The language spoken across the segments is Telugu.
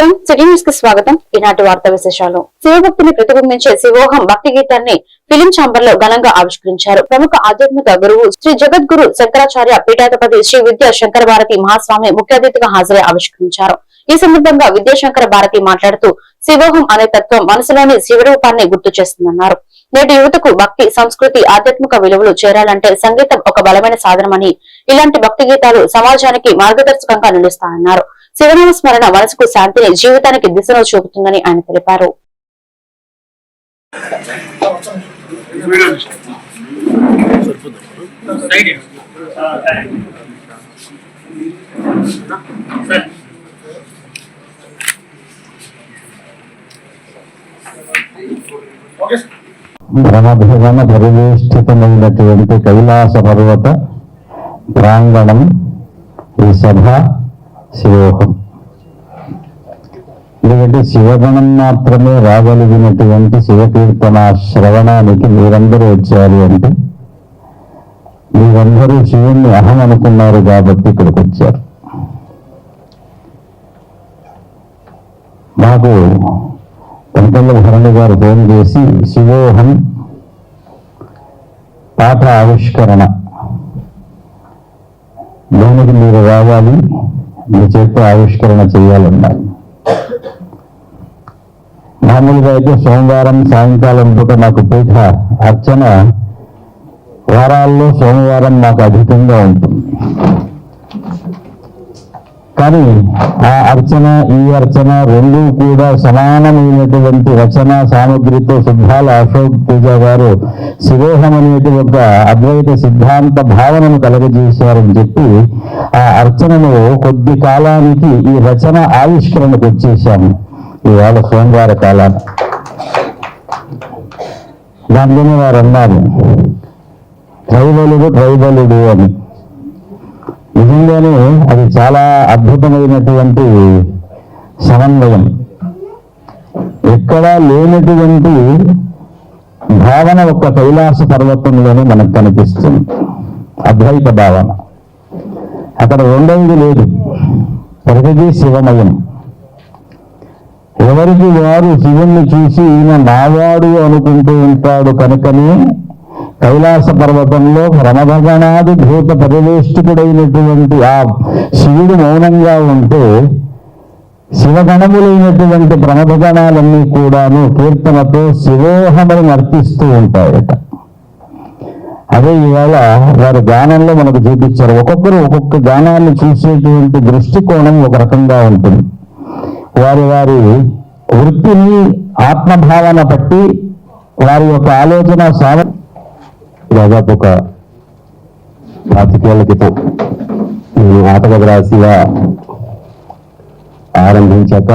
నమస్కారం. సిటీ న్యూస్కి స్వాగతం. ఈనాటి వార్తా విశేషాలు. శివభక్తిని ప్రతిబింబించే శివోహం భక్తి గీతాన్ని ఫిలిం ఛాంబర్లో ఘనంగా ఆవిష్కరించారు. ప్రముఖ ఆధ్యాత్మిక గురువు శ్రీ జగద్గురు శంకరాచార్య పీఠాధిపతి శ్రీ విద్యా శంకర భారతి మహాస్వామి ముఖ్య అతిథిగా హాజరై ఆవిష్కరించారు. ఈ సందర్భంగా విద్యాశంకర భారతి మాట్లాడుతూ శివోహం అనే తత్వం మనసులోని శివరూపాన్ని గుర్తు చేస్తుందన్నారు. నేటి యువతకు భక్తి సంస్కృతి ఆధ్యాత్మిక విలువలు చేరాలంటే సంగీతం ఒక బలమైన సాధనమని ఇలాంటి భక్తి గీతాలు సమాజానికి మార్గదర్శకంగా నిలుస్తాయన్నారు. శివనామ స్మరణ మనసుకు శాంతిని జీవితానికి దిశను చూపుతుందని ఆయన తెలిపారు. ఘనభవన పరివేష్టితమైనటువంటి కైలాస పర్వత ప్రాంగణం ఈ సభ శివోహం. ఎందుకంటే శివగణం మాత్రమే రాగలిగినటువంటి శివకీర్తన శ్రవణానికి మీరందరూ వచ్చారు అంటే మీరందరూ శివుణ్ణి అహం అనుకున్నారు కాబట్టి ఇక్కడికి వచ్చారు. మాకు పెంపల్ల భరణి గారు ఫోన్ చేసి శివోహం పాఠ ఆవిష్కరణ. దానికి మీరు రావాలి. మీ చేత ఆవిష్కరణ చేయాలన్నారు మామూలుగా అయితే సోమవారం సాయంకాలం పూట నాకు పీఠ అర్చన వారాల్లో సోమవారం నాకు అధికంగా ఉంటుంది. కానీ ఆ అర్చన ఈ అర్చన రెండు కూడా సమానమైనటువంటి రచన సామగ్రితో సిద్ధాల అశోక్ పూజ గారు శివోహం అనేటి ఒక అద్వైత సిద్ధాంత భావనను కలగజేశారని చెప్పి ఆ అర్చనను కొద్ది కాలానికి ఈ రచన ఆవిష్కరణకు వచ్చేసాము ఇవాళ సోమవార కాలం. దానిలోనే వారు అన్నారు ట్రైబలుడు ట్రైబలుడు అని. నిజంగానే అది చాలా అద్భుతమైనటువంటి సమన్వయం. ఎక్కడా లేనటువంటి భావన ఒక్క కైలాస పర్వతంలోనే మనకు కనిపిస్తుంది. అద్వైత భావన. అక్కడ రెండవది లేదు. ప్రతిదీ శివమయం. ఎవరికి వారు శివుణ్ణి చూసి ఈయన నావాడు అనుకుంటూ ఉంటాడు కనుకనే కైలాస పర్వతంలో రమభగణాది భూత పరివేష్టికుడైనటువంటి ఆ శివుడు మౌనంగా ఉంటే శివగణములైనటువంటి ప్రమభగణాలన్నీ కూడాను కీర్తనతో శివోహమని నర్పిస్తూ ఉంటాయట. అదే ఇవాళ వారి గానంలో మనకు చూపించారు. ఒక్కొక్కరు ఒక్కొక్క గానాన్ని చూసేటువంటి దృష్టికోణం ఒక రకంగా ఉంటుంది. వారి వారి వృత్తిని ఆత్మభావన బట్టి వారి యొక్క ఆలోచన సామ దాదాపు ఒక పాతికేళ్ళ క్రితం నేను ఆటగద రాశిగా ఆరంభించాక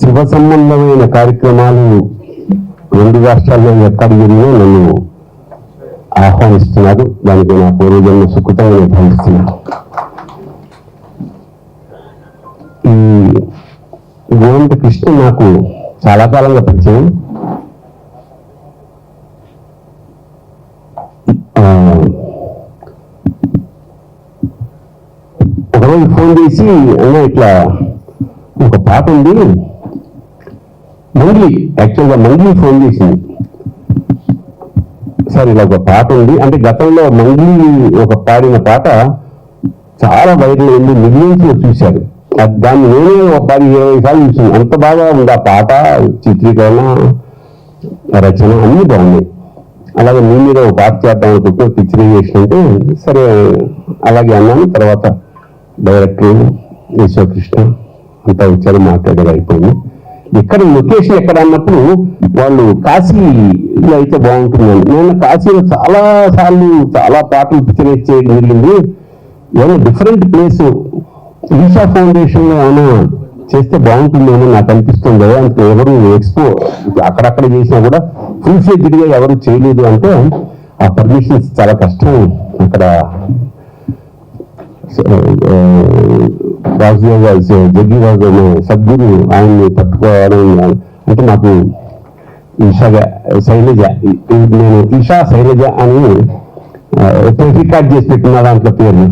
శివ సంబంధమైన కార్యక్రమాలు రెండు రాష్ట్రాల్లో ఎక్కడ జరిగినా నన్ను ఆహ్వానిస్తున్నారు. దానికి నా పూర్వజన్మ సుకృతంగా భావిస్తున్నాను. ఈ గోవింద కృష్ణ నాకు చాలా కాలంగా పరిచయం. ఒకరోజు ఫోన్ చేసి అన్న ఇట్లా ఒక పాట ఉంది. మంగ్లీ యాక్చువల్గా మంగ్లీ ఫోన్ చేసింది. సార్ ఇలా ఒక పాట ఉంది. అంటే గతంలో మంగ్లీ ఒక పాడిన పాట చాలా వైరల్ అయింది మిలియన్స్లో చూశారు. దాన్ని నేనే ఒక పది ఇరవై సార్లు చూసాను అంత బాగా ఉంది ఆ పాట చిత్రీకరణ రచన అన్ని బాగున్నాయి. అలాగే నీ మీద ఒక పాట చేద్దాం అనుకుంటే పిక్చరైజేషన్ అంటే సరే అలాగే అన్నాను. తర్వాత డైరెక్టర్ యశ్వకృష్ణ అంతా వచ్చారు మాట్లాడారు అయిపోయింది. ఇక్కడ లొకేషన్ ఎక్కడ అన్నప్పుడు వాళ్ళు కాశీలో అయితే బాగుంటుందని నేను కాశీలో చాలా సార్లు చాలా పాటలు పిక్చరైజ్ చేయడం జరిగింది. ఏమైనా డిఫరెంట్ ప్లేస్. ఈషా ఫౌండేషన్లో ఏమైనా చేస్తే బాగుంటుందేమో నాకు అనిపిస్తుంది కదా. అంటే ఎవరు ఎక్స్పో అక్కడక్కడ చేసినా కూడా ఫుల్ ఫ్లెడ్జ్డ్ ఎవరు చేయలేదు అంటే ఆ పర్మిషన్స్ చాలా కష్టం అక్కడ. వాసుదేవ్ గారు జగ్గి వాసు సద్గురు ఆయన్ని పట్టుకోవడం అంటే నాకు ఈషాగా శైలజ నేను ఈషా శైలజ అని రికార్డ్ చేసి పెట్టిన దాంట్లో పేరు.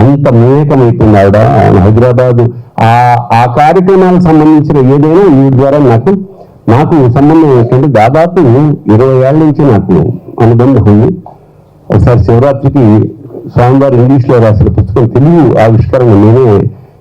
అంత మేకమైపోయింది ఆవిడ. ఆయన హైదరాబాద్ ఆ ఆ కార్యక్రమాలకు సంబంధించిన ఏదైనా ఈ ద్వారా నాకు నాకు సంబంధం ఏంటంటే దాదాపు ఇరవై ఏళ్ళ నుంచి నాకు అనుబంధం ఉంది. ఒకసారి శివరాత్రికి స్వామివారు ఇంగ్లీష్లో రాసిన పుస్తకం తెలుగు ఆవిష్కరణ నేనే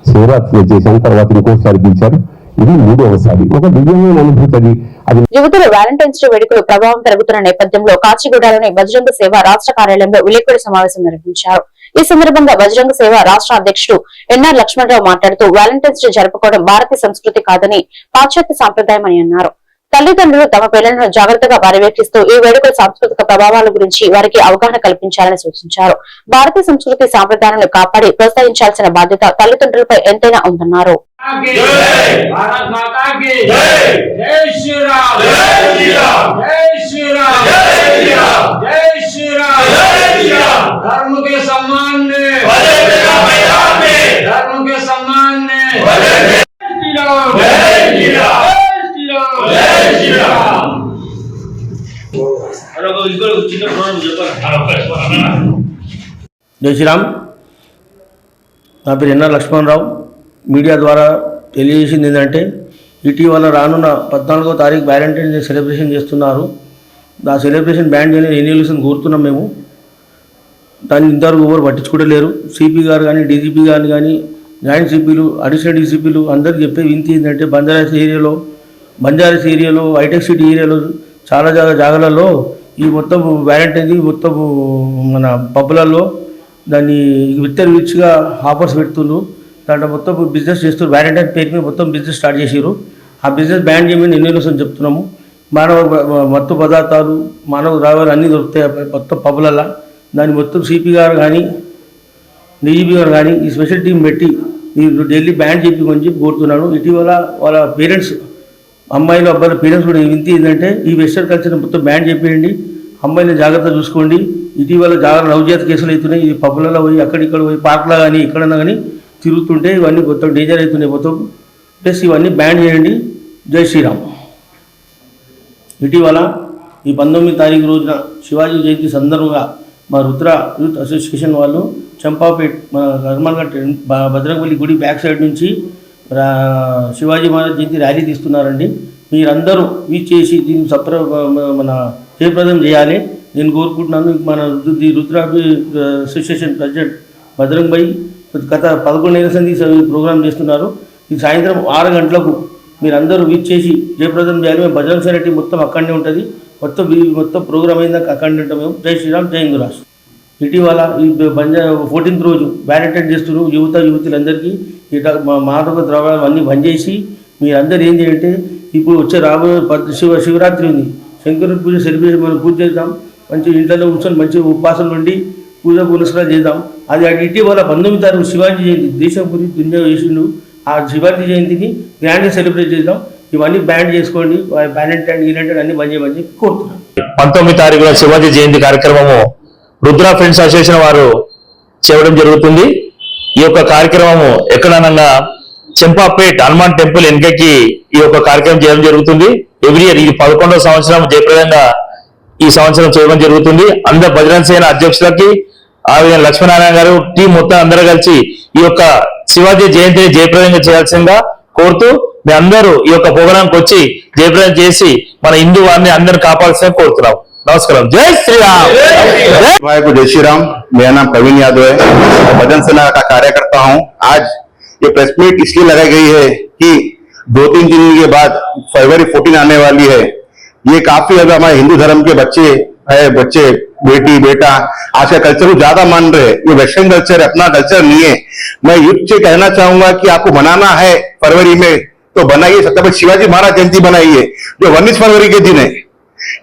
శివరాత్రిలో చేశాను తర్వాత ఇంకోసారి పిలిచారు. ఇది మూడవసారి. ఒక దివ్యమైన అనుభూతి అది. అది యువతుల వ్యాలంటైన్స్ డే వేడుకలు ప్రభావం పెరుగుతున్న నేపథ్యంలో కాచిగూడలోని బజరంగ సేవ రాష్ట్ర కార్యాలయంలో విలేకరుల సమావేశం నిర్వహించారు. ఈ సందర్భంగా బజరంగ సేవ రాష్ట్ర అధ్యక్షుడు ఎన్ఆర్ లక్ష్మణరావు మాట్లాడుతూ వ్యాలంటైన్స్ డే జరుపుకోవడం భారతీయ సంస్కృతి కాదని పాశ్చాత్య సాంప్రదాయమని అన్నారు. తల్లిదండ్రులు తమ పిల్లలను జాగ్రత్తగా పర్యవేక్షిస్తూ ఈ వేడుకల సాంస్కృతిక ప్రభావాల గురించి వారికి అవగాహన కల్పించాలని సూచించారు భారతీయ సంస్కృతి సాంప్రదాయాలను కాపాడి ప్రోత్సహించాల్సిన బాధ్యత తల్లిదండ్రులపై ఎంతైనా ఉందన్నారు की जय! भारत माता की जय! जय श्री राम जय श्री राम! जय श्री राम जय श्री राम! जय श्री राम जय श्री राम! धर्म के सम्मान में भले मेरा मैदान में धर्म के सम्मान में జై శ్రీరామ్. నా పేరు ఎన్ఆర్ లక్ష్మణరావు. మీడియా ద్వారా తెలియజేసింది ఏంటంటే ఇటీవల రానున్న పద్నాలుగో తారీఖు వ్యాలంటైన్ డే సెలబ్రేషన్ చేస్తున్నారు. ఆ సెలబ్రేషన్ బ్యాండ్ చేయని ఎన్నికలు కోరుతున్నాం మేము. దాన్ని ఇంతవరకు ఎవరు పట్టించుకోవట్లేరు సిపి గారు కానీ డీజీపీ గారు కానీ జాయింట్ సిపిలు అడిషనల్ డీసీపీలు అందరికి చెప్పే వింతి ఏంటంటే బంజారాస్ ఏరియాలో బంజారాస్ ఏరియాలో హైటెక్ సిటీ ఏరియాలో చాలా జాగా జాగాలలో ఈ మొత్తం వ్యాలంటైన్ మొత్తం మన పబ్బులలో దాన్ని విత్తర్ విచ్గా ఆఫర్స్ పెడుతుండ్రు. దాంట్లో మొత్తం బిజినెస్ చేస్తారు అని పేరు మీద మొత్తం బిజినెస్ స్టార్ట్ చేసారు ఆ బిజినెస్ బ్యాన్ చేయమని ఎన్ని రోజులు చెప్తున్నాము. మానవ మత్తు పదార్థాలు మానవ ద్రవ్యాలు అన్నీ దొరుకుతాయి మొత్తం పబ్బులలో దాన్ని మొత్తం సిపి గారు కానీ డీజీపీ గారు కానీ ఈ స్పెషల్ టీం పెట్టి మీరు ఢిల్లీ బ్యాన్ చెప్పి కోరుతున్నాను. ఇటీవల వాళ్ళ పేరెంట్స్ అమ్మాయిలు అబ్బాయిల పేరెంట్స్ కూడా వింతి ఏంటంటే ఈ వెస్టర్న్ కల్చర్ మొత్తం బ్యాన్ చెప్పేయండి అమ్మాయిని జాగ్రత్త చూసుకోండి. ఇటీవల జాగ్రత్త నవజాత కేసులు అవుతున్నాయి. ఇది పబ్బులలో పోయి అక్కడిక్కడ పోయి పార్క్లో కానీ ఎక్కడన్నా కానీ తిరుగుతుంటే ఇవన్నీ మొత్తం డేంజర్ అవుతున్నాయి మొత్తం. ప్లస్ ఇవన్నీ బ్యాన్ చేయండి. జై శ్రీరామ్. ఇటీవల ఈ పంతొమ్మిది తారీఖు రోజున శివాజీ జయంతి సందర్భంగా మా రుద్ర యూత్ అసోసియేషన్ వాళ్ళు చంపాపేట్ మన కర్మల్ఘట్ భద్రకపల్లి గుడి బ్యాక్ సైడ్ నుంచి శివాజీ మహారాజ్ జయంతి ర్యాలీ తీస్తున్నారండి. మీరందరూ వీచ్ చేసి దీన్ని సప్ర మన జయప్రదం చేయాలి. నేను కోరుకుంటున్నాను మన the Rudra association president Bhadrang bhai గత పదకొండు నిరసన సంది ప్రోగ్రాం చేస్తున్నారు. ఈ సాయంత్రం ఆరు గంటలకు మీరందరూ వీచ్ చేసి జయప్రదం చేయాలి. మేము భజన రెడ్డి మొత్తం అక్కడనే ఉంటుంది. మొత్తం వీ- మొత్తం ప్రోగ్రామ్ అయిందాక అక్కడనే ఉంటాం మేము. జై శ్రీరామ్ జై హిందూ ఇటీవల ఈ బంజా ఫోర్టీన్త్ రోజు వ్యాలంటైన్ చేస్తున్నారు యువత యువతులందరికీ ఈ మాదక ద్రవ్యాలు అన్నీ బంద్ చేసి మీరందరూ ఏం చేయంటే ఇప్పుడు వచ్చే రాబోయే శివ శివరాత్రి ఉంది. శంకరుడి పూజ సెలబ్రేషన్ మనం పూజ చేద్దాం. మంచి ఇంట్లో కూర్చొని మంచి ఉపవాసం నుండి పూజ పునస్కారం చేద్దాం. అది అటు ఇటీవల పంతొమ్మిది తారీఖు శివాజీ జయంతి దేశం గురించి దునియా చేసిండు ఆ శివాజీ జయంతిని గ్రాండ్గా సెలబ్రేట్ చేద్దాం. ఇవన్నీ బ్యాండ్ చేసుకోండి. వ్యాలంటైన్ ఈలంటైన్ అన్ని బంద్ మంచి చెప్పి కోరుతున్నాను పంతొమ్మిది తారీఖున శివాజీ జయంతి కార్యక్రమము రుద్ర ఫ్రెండ్స్ అసోసియేషన్ వారు చేయడం జరుగుతుంది. ఈ యొక్క కార్యక్రమము ఎక్కడనగా చెంపాపేట్ హనుమాన్ టెంపుల్ వెనుకకి ఈ యొక్క కార్యక్రమం చేయడం జరుగుతుంది. ఎవ్రీ ఇయర్ ఇది పదకొండవ సంవత్సరం జయప్రదంగా ఈ సంవత్సరం చేయడం జరుగుతుంది. అందరు బజరంగ సేన అధ్యక్షులకి ఆ విధంగా లక్ష్మీనారాయణ గారు టీం మొత్తం అందరూ కలిసి ఈ యొక్క శివాజీ జయంతిని జయప్రదంగా చేయాల్సిందిగా కోరుతూ మీ అందరూ ఈ యొక్క ప్రోగ్రాంకి వచ్చి జయప్రదం చేసి మన హిందూ వారిని అందరిని కాపాడాల్సిన కోరుతున్నాం నమస్కారం జై శ్రీరామ్ జై भाई को जय श्री राम मेरा नाम प्रवीण यादव है मैं भजन सेना का कार्यकर्ता हूं आज ये प्रेस मीट इसलिए लगाई गई है कि दो तीन दिन के बाद फरवरी 14 आने वाली है ये काफी ज्यादा हमारे हिंदू धर्म के बच्चे है बच्चे बेटी बेटा आज का कल्चर को ज्यादा मान रहे हैं ये वेस्टर्न कल्चर है अपना कल्चर नहीं है मैं युद्ध से कहना चाहूंगा कि आपको बनाना है फरवरी में तो बनाइए छत्रपति शिवाजी महाराज जयंती बनाइए जो उन्नीस फरवरी के दिन है,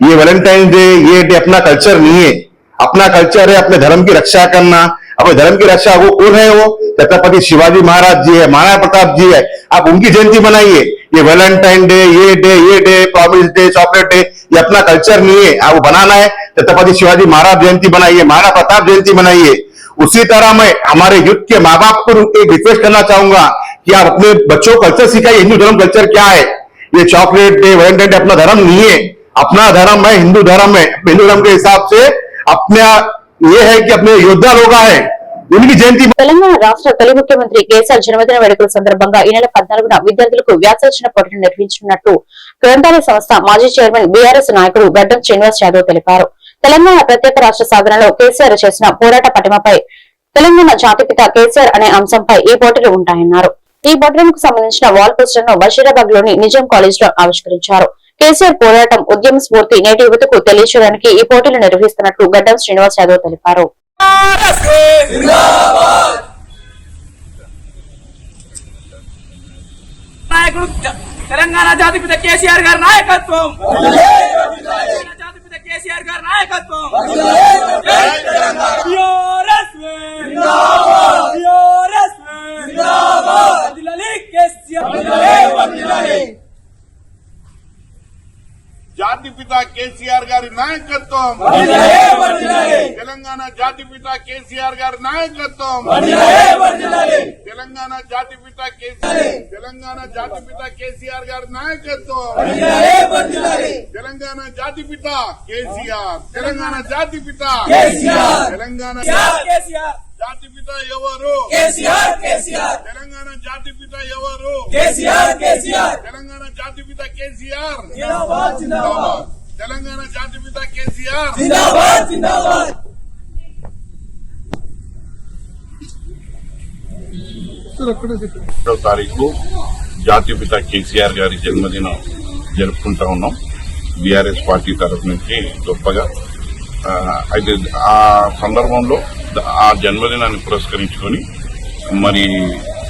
ये वैलेंटाइन डे ये डे अपना कल्चर नहीं है। अपना कल्चर है, अपने धर्म की रक्षा करना। अपने धर्म की रक्षा वो कौन है वो छत्रपति शिवाजी महाराज जी है, महाराणा प्रताप जी है। आप उनकी जयंती बनाइए ये वैलेंटाइन डे ये डे ये day promise day chocolate day ये अपना कल्चर नहीं है। आपको बनाना है, छत्रपति शिवाजी महाराज जयंती बनाइए महाराणा प्रताप जयंती बनाइए उसी तरह मैं हमारे युद्ध के माँ बाप को एक रिक्वेस्ट करना चाहूँगा कि आप अपने बच्चों को कल्चर सिखाइए हिंदू धर्म कल्चर क्या है ये चॉकलेट डे वैलेंटाइन डे अपना धर्म नहीं है अपना धर्म है हिंदू धर्म है हिंदू धर्म के हिसाब से अपना ये है कि अपने योद्धा लोग है उनकी जयंती తెలంగాణ రాష్ట్ర తొలి ముఖ్యమంత్రి కేసీఆర్ జన్మదిన వేడుకల సందర్భంగా ఈ నెల పద్నాలుగున విద్యార్థులకు వ్యాసరచన పోటీలు నిర్వహించనున్నట్టు గ్రంథాలయ సంస్థ మాజీ చైర్మన్ బీఆర్ఎస్ నాయకుడు గడ్డం శ్రీనివాస్ యాదవ్ తెలిపారు తెలంగాణ ప్రత్యేక రాష్ట్ర సాధనలో కేసీఆర్ చేసిన పోరాట పటిమపై తెలంగాణ జాతిపిత కేసీఆర్ అనే అంశంపై ఈ పోటీలు ఉంటాయన్నారు ఈ పోటీలకు సంబంధించిన వాల్ పోస్టర్ను బషీరాబాద్లోని నిజాం కాలేజ్లో ఆవిష్కరించారు. కేసీఆర్ పోరాటం ఉద్యమ స్ఫూర్తి నేటి యువతకు తెలియచేయడానికి ఈ పోటీలు నిర్వహిస్తున్నట్లు గడ్డం శ్రీనివాస్ యాదవ్ తెలిపారు. నాయకుడు తెలంగాణ జాతిపిత కేసీఆర్ గారి నాయకత్వం! జాతిపిత కేసీఆర్ గారి నాయకత్వం! జాతిపిత కేసీఆర్ గారి నాయకత్వం తెలంగాణ జాతిపిత కేసీఆర్ గారి నాయకత్వం తెలంగాణ జాతిపిత కేసీఆర్ తెలంగాణ జాతిపిత కేసీఆర్ గారి నాయకత్వం తెలంగాణ జాతిపిత కేసీఆర్ తెలంగాణ జాతిపిత తెలంగాణ కేసీఆర్ జాతిపిత ఎవరు? కేసీఆర్ కేసీఆర్. తెలంగాణ జాతిపిత ఎవరు? కేసీఆర్ కేసీఆర్. తెలంగాణ జాతిపిత కేసీఆర్. జిందాబాద్ జిందాబాద్. తెలంగాణ జాతిపిత కేసీఆర్. జిందాబాద్ జిందాబాద్. తారీఖు జాతిపిత కేసీఆర్ గారి జన్మదినం జరుపుకుంటా ఉన్నాం. బీఆర్ఎస్ పార్టీ తరఫు నుంచి గొప్పగా. ఆ, అయితే ఆ సందర్భంలో ఆ జన్మదినాన్ని పురస్కరించుకొని మరి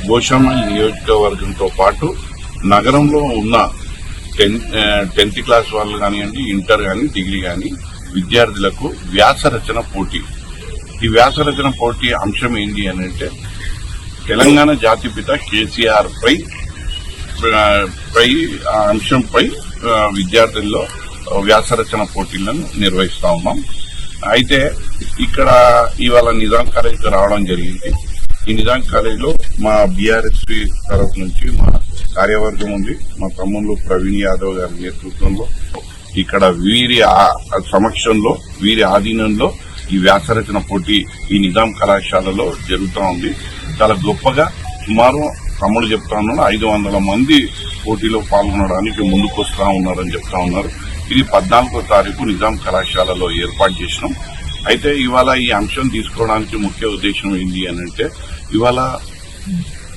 గోషామల్ నియోజకవర్గంతో పాటు నగరంలో ఉన్న టెన్త్ టెన్త్ క్లాస్ వాళ్ళు కానివ్వండి ఇంటర్ కానీ డిగ్రీ కానీ విద్యార్థులకు వ్యాసరచన పోటీ. ఈ వ్యాసరచన పోటీ అంశం ఏంటి అని అంటే తెలంగాణ జాతిపిత కేసీఆర్ పై ఆ, పై అంశంపై విద్యార్థుల్లో వ్యాసరచన పోటీలను నిర్వహిస్తా ఉన్నాం. అయితే ఇక్కడ ఇవాళ నిజాం కాలేజీకి రావడం జరిగింది. ఈ నిజాం కాలేజీలో మా బీఆర్ఎస్ తరఫు నుంచి మా కార్యవర్గం ఉంది. మా తమ్ముళ్ళు ప్రవీణ్ యాదవ్ గారి నేతృత్వంలో ఇక్కడ వీరి సమక్షంలో వీరి ఆధీనంలో ఈ వ్యాసరచన పోటీ ఈ నిజాం కళాశాలలో జరుగుతూ ఉంది. చాలా గొప్పగా సుమారు తమ్ముడు చెప్తా ఉన్నాడు ఐదు వందల మంది పోటీలో పాల్గొనడానికి ముందుకు వస్తా ఉన్నారని చెప్తా ఉన్నారు. ఇది పద్నాలుగో తారీఖు నిజాం కళాశాలలో ఏర్పాటు చేసినాం. అయితే ఇవాళ ఈ అంశం తీసుకోవడానికి ముఖ్య ఉద్దేశం ఏంటి అని అంటే ఇవాళ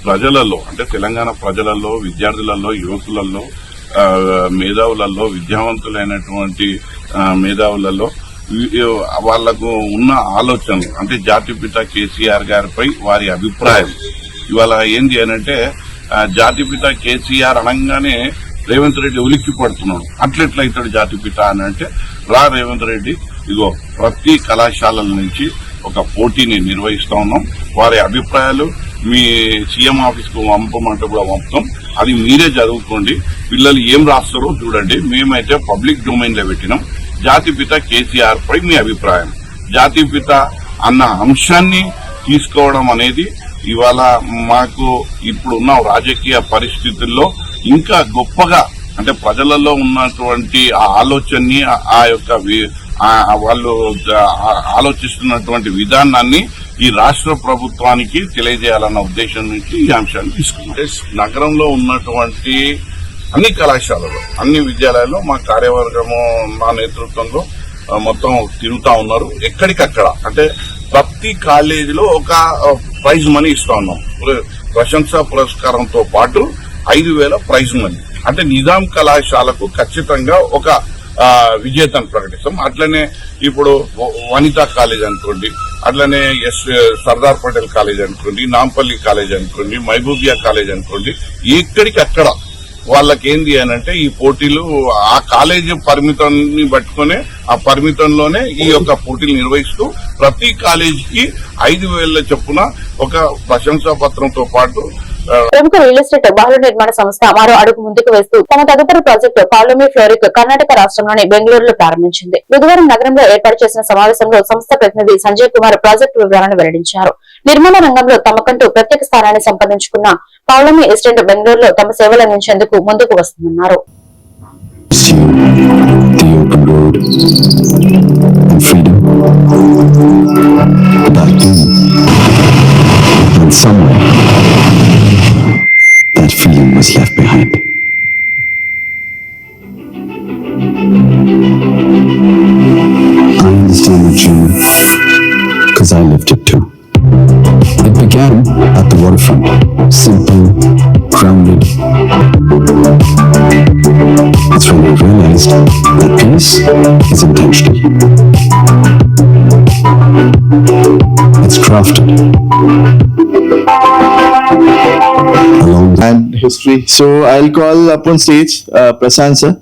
ప్రజలలో అంటే తెలంగాణ ప్రజలలో విద్యార్థులలో యువకులలో మేధావులలో విద్యావంతులైనటువంటి మేధావులలో వాళ్ళకు ఉన్న ఆలోచనలు అంటే జాతిపిత కేసీఆర్ గారిపై వారి అభిప్రాయం. ఇవాళ ఏంది అని అంటే జాతిపిత కేసీఆర్ అనగానే రేవంత్ రెడ్డి ఉలిక్కి పడుతున్నాడు. అట్లెట్లయితాడు జాతిపిత అని అంటే రా రేవంత్ రెడ్డి ఇగో ప్రతి కళాశాలల నుంచి ఒక పోటీని నిర్వహిస్తా ఉన్నాం. వారి అభిప్రాయాలు మీ సీఎం ఆఫీస్కు పంపమంటే కూడా పంపుతాం. అది మీరే చదువుకోండి. పిల్లలు ఏం రాస్తారో చూడండి. మేమైతే పబ్లిక్ డొమైన్లో పెట్టినాం. జాతిపిత కేసీఆర్ పై మీ అభిప్రాయం. జాతిపిత అన్న అంశాన్ని తీసుకోవడం అనేది ఇవాళ మాకు ఇప్పుడున్న రాజకీయ పరిస్థితుల్లో ఇంకా గొప్పగా అంటే ప్రజలలో ఉన్నటువంటి ఆ ఆలోచనని ఆ- యొక్క వాళ్ళు ఆలోచిస్తున్నటువంటి విధానాన్ని ఈ రాష్ట్ర ప్రభుత్వానికి తెలియజేయాలన్న ఉద్దేశం నుంచి ఈ అంశాన్ని తీసుకున్నాం. నగరంలో ఉన్నటువంటి అన్ని కళాశాలలు అన్ని విద్యాలయాల్లో మా కార్యవర్గము మా నేతృత్వంలో మొత్తం తిరుగుతా ఉన్నారు. ఎక్కడికక్కడ అంటే ప్రతి కాలేజీలో ఒక ప్రైజ్ మనీ ఇస్తా ఉన్నాం. ప్ర- ప్రశంసా పురస్కారంతో పాటు ఐదు వేల ప్రైజ్ మనీ అంటే నిజాం కళాశాలకు ఖచ్చితంగా ఒక విజేతను ప్రకటిస్తాం. అట్లనే ఇప్పుడు వ- వనితా కాలేజ్ అనుకోండి అట్లనే ఎస్ సర్దార్ పటేల్ కాలేజ్ అనుకోండి నాంపల్లి కాలేజ్ అనుకోండి మహబూబియా కాలేజ్ అనుకోండి ఎక్కడికి అక్కడ వాళ్ళకి ఏంది అని అంటే ఈ పోటీలు ఆ కాలేజీ పరిమితాన్ని పట్టుకునే ఆ పరిమితంలోనే ఈ యొక్క పోటీలు నిర్వహిస్తూ ప్రతి కాలేజీకి ఐదు వేల చొప్పున ఒక ప్రశంసా పత్రంతో పాటు ప్రముఖ రియల్ ఎస్టేట్ భవన నిర్మాణ సంస్థ మరో అడుగు ముందుకు వేస్తూ తమ తదుపరి ప్రాజెక్టు పాలోమి ఫ్లోరిక్ కర్ణాటక రాష్ట్రంలోని బెంగళూరులో ప్రారంభించింది బుధవారం నగరంలో ఏర్పాటు చేసిన సమావేశంలో సంస్థ ప్రతినిధి సంజయ్ కుమార్ ప్రాజెక్టు వివరాలను వెల్లడించారు నిర్మాణ రంగంలో తమకంటూ ప్రత్యేక స్థానాన్ని సంపాదించుకున్న పాలోమి ఎస్టేట్ బెంగళూరులో తమ సేవలు అందించేందుకు ముందుకు వస్తుందన్నారు freedom. But I do. And somewhere, that feeling was left behind. I understand the dream because I lived it too. It began at the waterfront, simple, grounded. That's when I realized that peace is intentional. It's crafted and history. So I'll call up on stage uh, sir,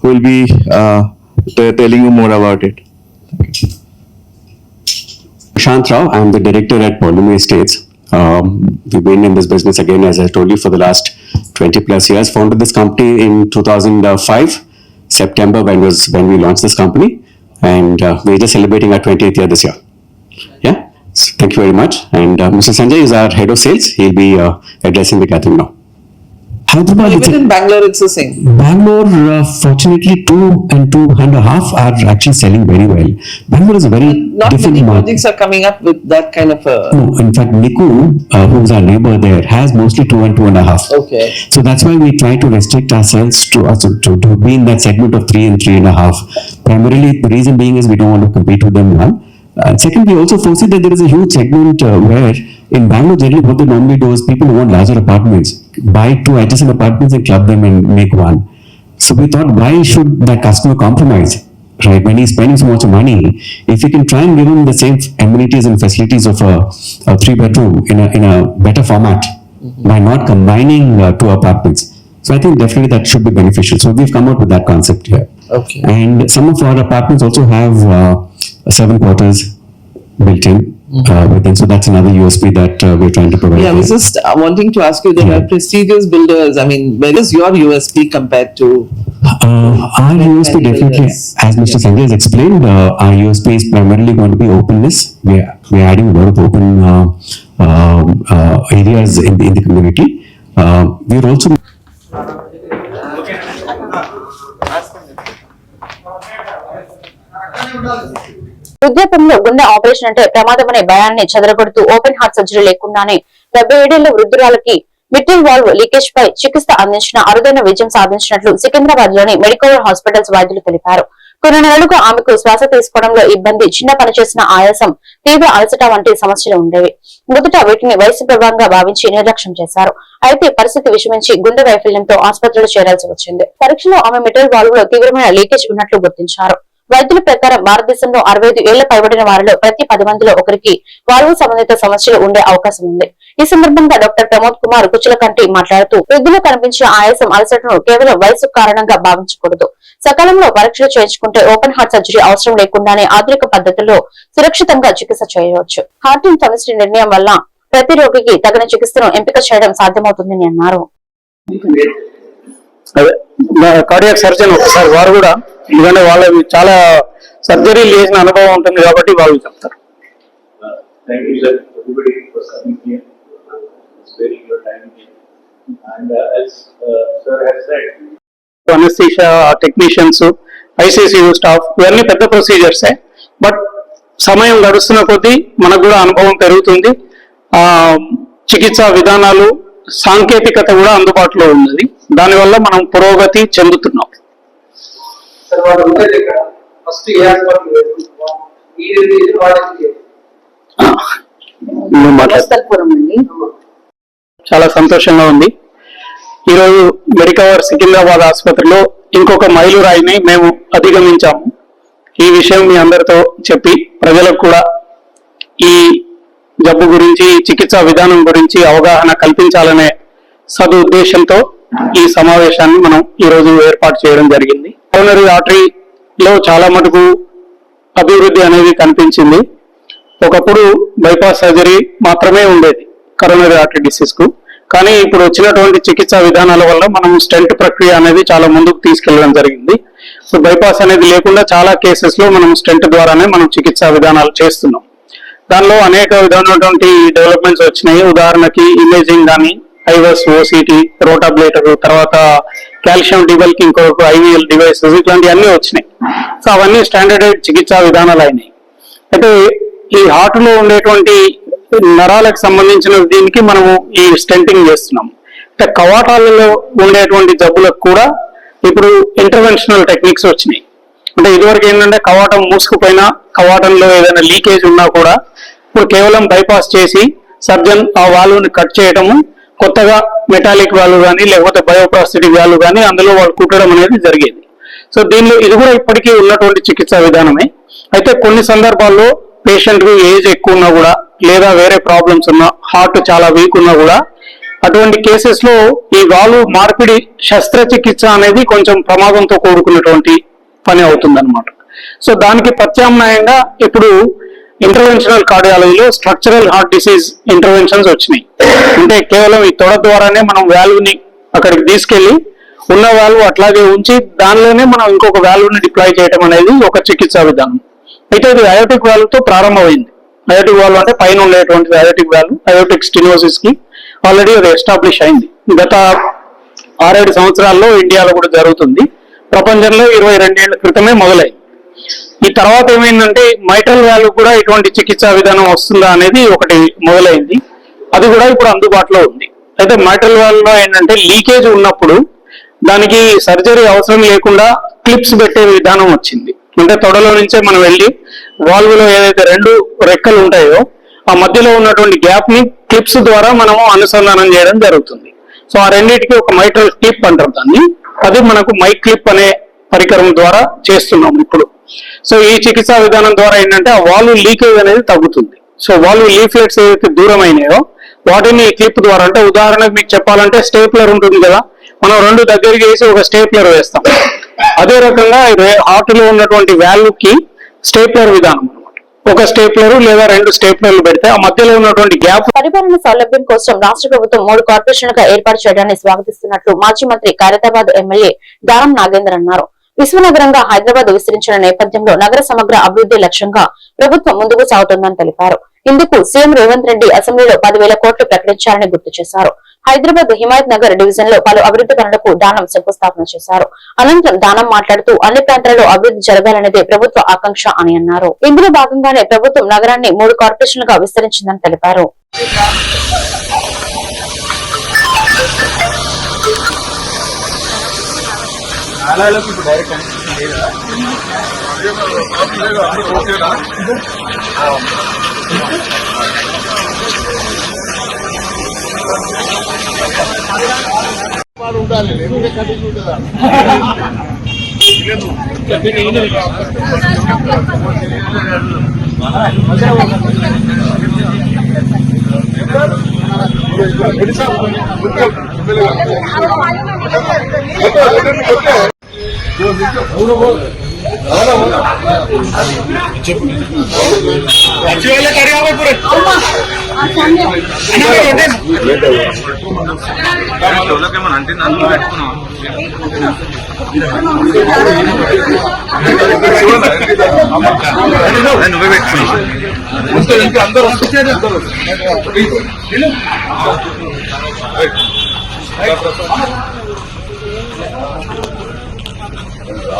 who will be uh, t- telling you more about it. Shant Rao, I'm the director at Polymer Estates. Um, we've been in this business again, as I told you, for the last 20 plus years. Founded this company in 2005, September, when was when we launched this company, and uh, we're just celebrating our 20th year this year. Yeah, thank you very much. And uh, Mr. Sanjay is our head of sales. He'll be uh, addressing the gathering now. Hyderabad, Even in Bangalore, it's the same. Bangalore, uh, fortunately, two and two and a half are actually selling very well. Bangalore is a very Not different many market. projects are coming up with that kind of a. No, in fact, Niku, uh, who's our neighbor there, has mostly two and two and a half. Okay. So that's why we try to restrict ourselves to, uh, to, to, to be in that segment of three and three and a half. Primarily, the reason being is we don't want to compete with them one. Uh, second, we also foresee that there is a huge segment uh, where in Bangalore, generally what they normally do is people who want larger apartments buy two adjacent apartments and club them and make one. So we thought, why should that customer compromise? Right, when he's spending so much money, if you can try and give him the same amenities and facilities of a, a three bedroom in a, in a better format by not combining uh, two apartments. So I think definitely that should be beneficial. So we've come out with that concept here. Okay. And some of our apartments also have uh, seven quarters built in uh, within. So that's another USP that uh, we're trying to provide. Yeah, I was here. just uh, wanting to ask you, there are prestigious builders. I mean, where is your USP compared to? Uh, our USP definitely, Yes. as Mr. Sanjay has explained, uh, our USP is primarily going to be openness. We are, we are adding a lot of open uh, um, uh, areas in the, in the community. Uh, we are also వృద్ధాపంలో గుండె ఆపరేషన్ అంటే ప్రమాదమనే భయాన్ని చెదరగొడుతూ ఓపెన్ హార్ట్ సర్జరీ లేకుండానే డెబ్బై ఏడేళ్ళ వృద్ధురాలకి మిట్టిల్ వాల్వ్ లీకేజ్ పై చికిత్స అందించిన అరుదైన విజయం సాధించినట్లు సికింద్రాబాద్లోని మెడికల్ హాస్పిటల్స్ వైద్యులు తెలిపారు. కొన్ని నెలలుగా ఆమెకు శ్వాస తీసుకోవడంలో ఇబ్బంది చిన్న పని చేసిన ఆయాసం తీవ్ర అలసట వంటి సమస్యలు ఉండేవి. మొదట వీటిని వయసు ప్రభావంగా భావించి నిర్లక్ష్యం చేశారు. అయితే పరిస్థితి విషమించి గుండె వైఫల్యంతో ఆసుపత్రిలో చేరాల్సి వచ్చింది. పరీక్షలో ఆమె మిటల్ వాల్వ్లో తీవ్రమైన లీకేజ్ ఉన్నట్లు గుర్తించారు. వైద్యుల ప్రకారం భారతదేశంలో అరవై ఐదు ఏళ్ళ పైబడిన వారిలో ప్రతి పది మందిలో ఒకరికి వాల్వ్ సంబంధిత సమస్యలు ఉండే అవకాశం ఉంది. ఈ సందర్భంగా డాక్టర్ ప్రమోద్ కుమార్ కుచలకంటి మాట్లాడుతూ వృద్ధులు కనిపించే ఆయాసం అలసటను కేవలం వయసు కారణంగా భావించకూడదు. సకాలంలో పరీక్షలు చేయించుకుంటే ఓపెన్ హార్ట్ సర్జరీ అవసరం లేకుండానే ఆధునిక పద్ధతుల్లో సురక్షితంగా చికిత్స చేయవచ్చు. హార్ట్ ఇన్ నిర్ణయం వల్ల ప్రతి రోగికి తగిన చికిత్సను ఎంపిక చేయడం సాధ్యమవుతుందని అన్నారు. కార్డియాక్ సర్జన్ ఒకసారి వారు కూడా ఎందుకంటే వాళ్ళ చాలా సర్జరీలు చేసిన అనుభవం ఉంటుంది కాబట్టి వాళ్ళు చెప్తారు. అనస్థీషియా టెక్నీషియన్స్ ఐసీసీయూ స్టాఫ్ ఇవన్నీ పెద్ద ప్రొసీజర్స్ బట్ సమయం గడుస్తున్న కొద్దీ మనకు కూడా అనుభవం పెరుగుతుంది. ఆ చికిత్సా విధానాలు సాంకేతికత కూడా అందుబాటులో ఉన్నది. దానివల్ల మనం పురోగతి చెందుతున్నాం. సార్ వాళ్ళు ఉండేది ఇక్కడ. ఫస్ట్ ఏ హాస్పిటల్ మీరు వాళ్ళకి నువ్వు మాట్లాడు. చాలా సంతోషంగా ఉంది. ఈరోజు మెడికవర్ సికింద్రాబాద్ ఆసుపత్రిలో ఇంకొక మైలురాయిని మేము అధిగమించాము. ఈ విషయం మీ అందరితో చెప్పి ప్రజలకు కూడా ఈ జబ్బు గురించి ఈ చికిత్సా విధానం గురించి అవగాహన కల్పించాలనే సదుద్దేశంతో ఈ సమావేశాన్ని మనం ఈరోజు ఏర్పాటు చేయడం జరిగింది. కోనరీ ఆర్టరీలో చాలా మటుకు అభివృద్ధి అనేది కనిపించింది. ఒకప్పుడు బైపాస్ సర్జరీ మాత్రమే ఉండేది కరోనరీ ఆర్టరీ డిసీజ్కు కానీ ఇప్పుడు వచ్చినటువంటి చికిత్సా విధానాల వల్ల మనం స్టెంట్ ప్రక్రియ అనేది చాలా ముందుకు తీసుకెళ్ళడం జరిగింది. సో బైపాస్ అనేది లేకుండా చాలా కేసెస్లో మనం స్టెంట్ ద్వారానే మనం చికిత్సా విధానాలు చేస్తున్నాం. దానిలో అనేక విధమైనటువంటి డెవలప్మెంట్స్ వచ్చినాయి. ఉదాహరణకి ఇమేజింగ్ కానీ ఐవస్ ఓసిటీ రోటాబ్లేటర్ తర్వాత కాల్షియం డివల్కింగ్ కొరకు ఐవీఎల్ డివైసెస్ ఇట్లాంటివన్నీ వచ్చినాయి. సో అవన్నీ స్టాండర్డైజ్ చికిత్సా విధానాలు అయినాయి. అయితే ఈ హార్ట్లో ఉండేటువంటి నరాలకు సంబంధించిన దీనికి మనము ఈ స్టెంటింగ్ చేస్తున్నాం. అంటే కవాటాలలో ఉండేటువంటి జబ్బులకు కూడా ఇప్పుడు ఇంటర్వెన్షనల్ టెక్నిక్స్ వచ్చినాయి. అంటే ఇదివరకు ఏంటంటే కవాటం మూసుకుపోయినా కవాటంలో ఏదైనా లీకేజ్ ఉన్నా కూడా ఇప్పుడు కేవలం బైపాస్ చేసి సర్జన్ ఆ వాల్వ్ని కట్ చేయటము కొత్తగా మెటాలిక్ వాల్వ్ కానీ లేకపోతే బయోప్లాస్టిక్ వాల్వ్ కానీ అందులో వాళ్ళు కుట్టడం అనేది జరిగేది. సో దీనిలో ఇది కూడా ఇప్పటికీ ఉన్నటువంటి చికిత్సా విధానమే. అయితే కొన్ని సందర్భాల్లో పేషెంట్కు ఏజ్ ఎక్కువ ఉన్నా కూడా లేదా వేరే ప్రాబ్లమ్స్ ఉన్నా హార్ట్ చాలా వీక్ ఉన్నా కూడా అటువంటి కేసెస్లో ఈ వాల్వ్ మార్పిడి శస్త్రచికిత్స అనేది కొంచెం ప్రమాదంతో కూడుకున్నటువంటి పని అవుతుందన్నమాట. సో దానికి ప్రత్యామ్నాయంగా ఇప్పుడు ఇంటర్వెన్షనల్ కార్డియాలజీలో స్ట్రక్చరల్ హార్ట్ డిసీజ్ ఇంటర్వెన్షన్స్ వచ్చినాయి. అంటే కేవలం ఈ తొడ ద్వారానే మనం వాల్వ్ని అక్కడికి తీసుకెళ్ళి ఉన్న వాల్వ్ అట్లాగే ఉంచి దానిలోనే మనం ఇంకొక వాల్వ్ని డిప్లాయ్ చేయడం అనేది ఒక చికిత్సా విధానం. అయితే ఇది అయోటిక్ వాల్వ్తో ప్రారంభమైంది. అయోటిక్ వాల్వ్ అంటే పైన ఉండేటువంటి అయోటిక్ వాల్వ్ అయోటిక్ స్టినోసిస్కి ఆల్రెడీ అది ఎస్టాబ్లిష్ అయింది. గత ఆరేడు సంవత్సరాల్లో ఇండియాలో కూడా జరుగుతుంది. ప్రపంచంలో ఇరవై రెండేళ్ళ క్రితమే మొదలైంది. ఈ తర్వాత ఏమైందంటే మైటల్ వాల్వ్ కూడా ఇటువంటి చికిత్సా విధానం వస్తుందా అనేది ఒకటి మొదలైంది. అది కూడా ఇప్పుడు అందుబాటులో ఉంది. అయితే మైటల్ వాల్వ్ ఏంటంటే లీకేజ్ ఉన్నప్పుడు దానికి సర్జరీ అవసరం లేకుండా క్లిప్స్ పెట్టే విధానం వచ్చింది. అంటే తొడలో నుంచే మనం వెళ్ళి వాల్వ్లో ఏదైతే రెండు రెక్కలు ఉంటాయో ఆ మధ్యలో ఉన్నటువంటి గ్యాప్ని క్లిప్స్ ద్వారా మనము అనుసంధానం చేయడం జరుగుతుంది. సో ఆ రెండింటికి ఒక మైట్రల్ క్లిప్ అంటారు దాన్ని. అది మనకు మైక్ క్లిప్ అనే పరికరం ద్వారా చేస్తున్నాం ఇప్పుడు. సో ఈ చికిత్సా విధానం ద్వారా ఏంటంటే ఆ వాల్వ్ లీకేజ్ అనేది తగ్గుతుంది. సో వాల్వ్ లీఫ్లెట్స్ ఏదైతే దూరం అయినాయో వాటిని క్లిప్ ద్వారా అంటే ఉదాహరణకు మీకు చెప్పాలంటే స్టేప్లర్ ఉంటుంది కదా మనం రెండు దగ్గరికి వేసి ఒక స్టేప్లర్ వేస్తాం. అదే రకంగా హార్ట్లో ఉన్నటువంటి వాల్వ్కి స్టేప్లర్ విధానం ఒక స్టేప్లర్ లేదా రెండు స్టేప్లర్లు పెడితే ఆ మధ్యలో ఉన్నటువంటి గ్యాప్ పరిపాలన సౌలభ్యం కోసం రాష్ట్ర ప్రభుత్వం మూడు కార్పొరేషన్లుగా ఏర్పాటు చేయడాన్ని స్వాగతిస్తున్నట్లు మాజీ మంత్రి ఖైరతాబాద్ ఎమ్మెల్యే దారం నాగేందర్ అన్నారు. విశ్వనగరంగా హైదరాబాద్ విస్తరించిన నేపథ్యంలో నగర సమగ్ర అభివృద్ధి లక్ష్యంగా ప్రభుత్వం ముందుకు సాగుతోందని తెలిపారు. ఇందుకు సీఎం రేవంత్ రెడ్డి అసెంబ్లీలో పదివేల కోట్లు ప్రకటించారని గుర్తు చేశారు. హైదరాబాద్ హిమాయత్ నగర్ డివిజన్లో పలు అభివృద్ధి పనులకు దానం శంకుస్థాపన చేశారు. అనంతరం దానం మాట్లాడుతూ అన్ని ప్రాంతాలలో అభివృద్ధి జరగాలనేదే ప్రభుత్వ ఆకాంక్ష అని అన్నారు. ఇందులో భాగంగానే ప్రభుత్వం నగరాన్ని మూడు కార్పొరేషన్లుగా విస్తరించిందని తెలిపారు. నాలాలకు ఇప్పుడు డైరెక్ట్ కనెక్షన్ లేదా ఓకేనా ఉండాలి లేకుంటే కంటిన్యూ ఉంటుందా మెడిసిన్ ఎవరికేమన్నా అంటే నువ్వే పెట్టుకున్నావు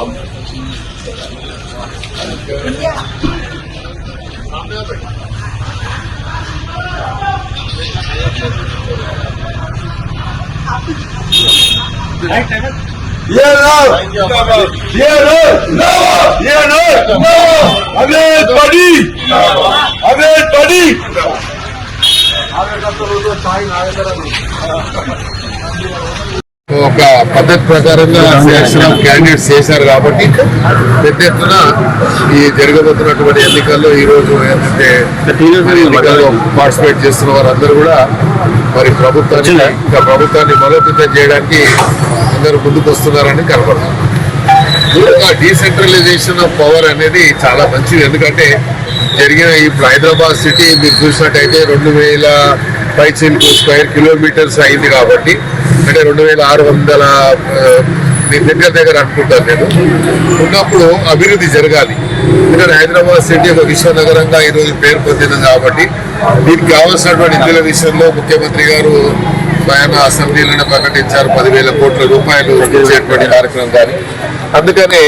job. Yeah, no! No! Yeah, no! No! I'm here, buddy! Buddy! I'm buddy! I'm buddy! ఒక పద్ధతి ప్రకారంగా సెలక్షన్ ఆఫ్ క్యాండిడేట్స్ చేశారు కాబట్టి పెద్ద ఎత్తున ఈ జరగబోతున్నటువంటి ఎన్నికల్లో ఈ రోజు ఏంటంటే ఎన్నికల్లో పార్టిసిపేట్ చేస్తున్న వారందరూ కూడా మరి ప్రభుత్వాన్ని ఇంకా ప్రభుత్వాన్ని బలోపేతం చేయడానికి అందరూ ముందుకు వస్తున్నారని కనపడుతుంది. డీసెంట్రలైజేషన్ ఆఫ్ పవర్ అనేది చాలా మంచిది. ఎందుకంటే జరిగిన ఇప్పుడు హైదరాబాద్ సిటీ మీరు చూసినట్టయితే రెండు వేల పైచీలకు స్క్వేర్ కిలోమీటర్స్ అయింది కాబట్టి అంటే రెండు వేల ఆరు వందల దగ్గర దగ్గర అనుకుంటాను నేను. ఉన్నప్పుడు అభివృద్ధి జరగాలి. ఎందుకంటే హైదరాబాద్ సిటీ ఒక విశ్వనగరంగా ఈరోజు పేరు పొందింది కాబట్టి దీనికి కావాల్సినటువంటి నిధుల విషయంలో ముఖ్యమంత్రి గారు ఆయన అసెంబ్లీలోనే ప్రకటించారు. పదివేల కోట్ల రూపాయలు ఇచ్చేటువంటి కార్యక్రమం కానీ అందుకనే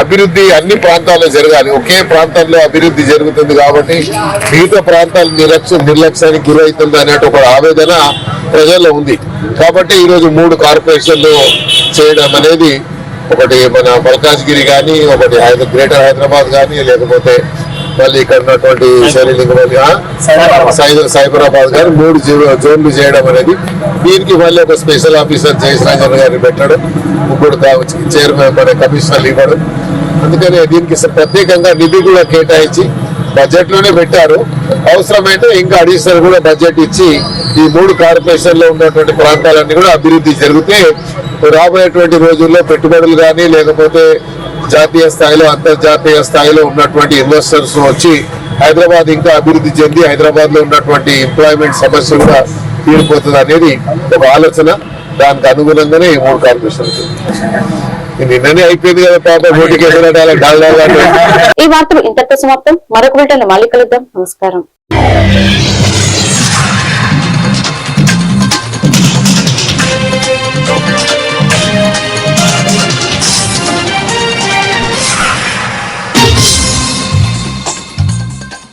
అభివృద్ధి అన్ని ప్రాంతాల్లో జరగాలి. ఒకే ప్రాంతంలో అభివృద్ధి జరుగుతుంది కాబట్టి మిగతా ప్రాంతాలు నిర్లక్ష్యం నిర్లక్ష్యానికి గురవుతుంది అనేటు ఒక ఆవేదన ప్రజల్లో ఉంది. కాబట్టి ఈరోజు మూడు కార్పొరేషన్లు చేయడం అనేది ఒకటి మన మల్కాజ్గిరి కానీ ఒకటి హైదరా గ్రేటర్ హైదరాబాద్ కానీ లేకపోతే మళ్ళీ ఇక్కడ ఉన్నటువంటి? సై- సైబరాబాద్ కానీ మూడు జోన్లు చేయడం అనేది దీనికి మళ్ళీ ఒక స్పెషల్ ఆఫీసర్ జయశ్రాజన్ గారిని పెట్టడం. ముగ్గురు చైర్మన్ మన కమిషనర్లు ఇవ్వడం. అందుకని దీనికి ప్రత్యేకంగా నిధి కూడా కేటాయించి బడ్జెట్లోనే పెట్టారు. అవసరమైతే ఇంకా అడిషనల్ కూడా బడ్జెట్ ఇచ్చి ఈ మూడు కార్పొరేషన్లో ఉన్నటువంటి ప్రాంతాలన్నీ కూడా అభివృద్ధి జరిగితే రాబోయేటువంటి రోజుల్లో పెట్టుబడులు కానీ లేకపోతే జాతీయ స్థాయిలో అంతర్జాతీయ స్థాయిలో ఉన్నటువంటి ఇన్వెస్టర్స్ వచ్చి హైదరాబాద్ ఇంకా అభివృద్ధి చెంది హైదరాబాద్లో ఉన్నటువంటి ఎంప్లాయ్మెంట్ సమస్య కూడా తీరిపోతుంది అనేది ఒక ఆలోచన. దానికి అనుగుణంగానే ఈ మూడు కార్పొరేషన్లు నిన్ననే అయిపోయింది కదా పాప ఓటికి ఈ వార్తలు ఇంతటితో సమాప్తం. మరొక బిడ్డను మళ్ళీ కలుద్దాం. నమస్కారం.